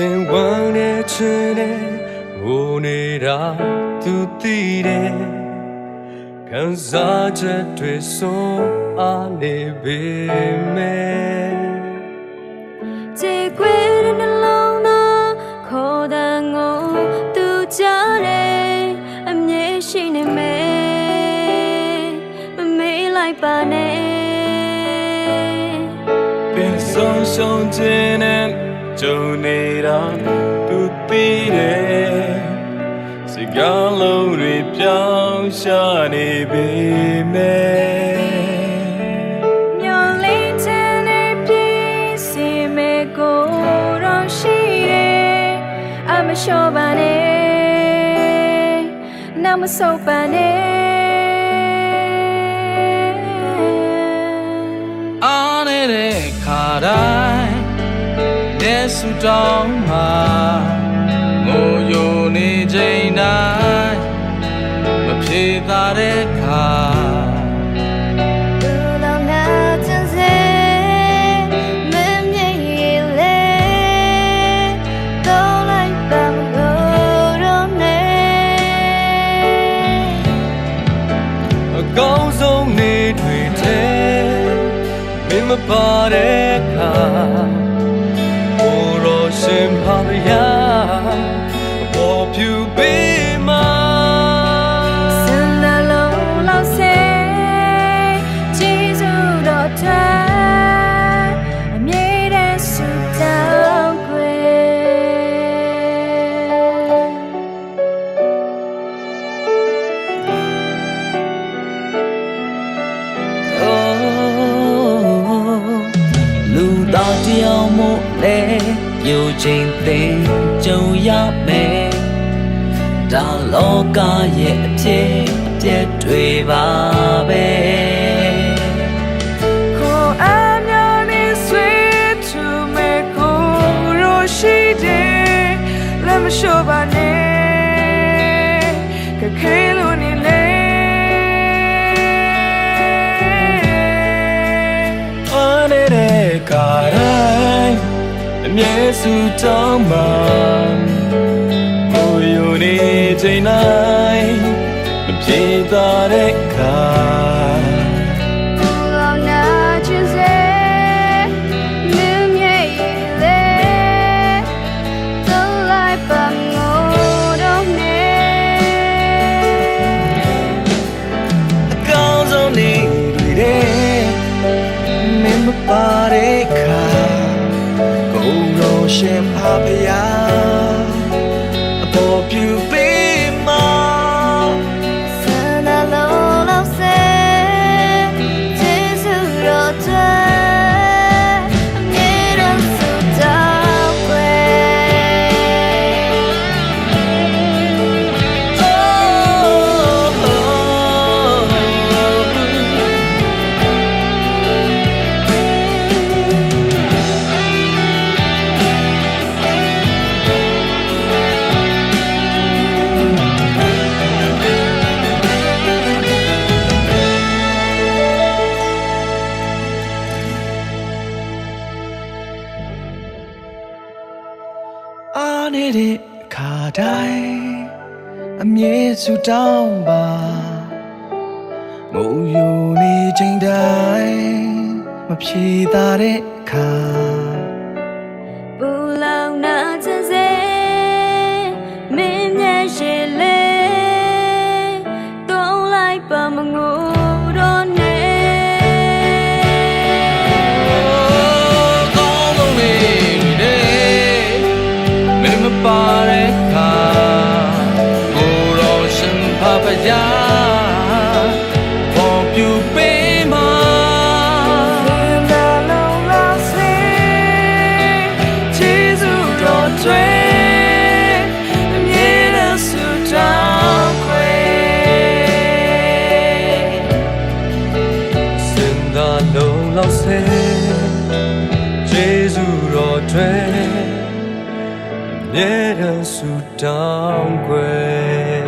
သင်ဝမ်းနဲ့ချင်နဲ့ငိုနေတာသူသိတယ်ခံစားချက်တွေဆုံးအားနေပေမဲ့ကြေကွေးတဲ့နှလုံးသားခေါ်တဲ့ငိုသူကြတယ်အမြဲရှိနေမယ်မမေးလိုက်ပါနဲ့ပင်ဆုံးရှုံးခြင်းနဲ့ ကြုံနေတာသူသိတယ်စကားလုံးတွေပြောင်းရှာနေပေမဲ့မျော်လင့်ခြင်းနဲ့ပြည့်စုံမဲ့ကိုယ်တော်ရှိတယ်အမလျှော့ပါနဲ့နာမဆုပ်ပါနဲ့အားနေတဲ့ခါတိုင်းလက် ဆူတောင်းမှာငိုယိုနေချိန်တိုင်းမဖြေသာတဲ့ခါကောင်းဆုံးနေတွေထဲမင်းမပါတဲ့ခါ အပေါ်ဖြူပေးမှာစန္ဒလုံးလောက်ဆဲကျေးဇူးတော်ထအမြဲတမ်းဆုတောင်း ဒါလောကရဲ့အဖြစ်အပျက်တွေပါပဲခေါ်အများနဲ့ဆွေးသူမဲ့ကိုရရှိတယ်လက်မလျှော့ပါနဲ့ကခဲလို့နေလေအားနေတဲ့ကာတိုင်းအမြဲစုတောင်းမှာကိုယ်ယူနေ ချိန်တိုင်းမပြေသာတဲ့ခါပါရဲခါကိုယ်တော်ရှင်ဖပါဗျာအပေါ်ပြူ အားနေတဲ့ခါတိုင်းအမြဲစုတောင်းပါငိုယိုနေချိန်တိုင်းမဖြေသာတဲ့ခါ လုံးလောက်ဆဲကျေးဇူးတော်တွေအမြဲတမ်းဆုတောင်းွယ်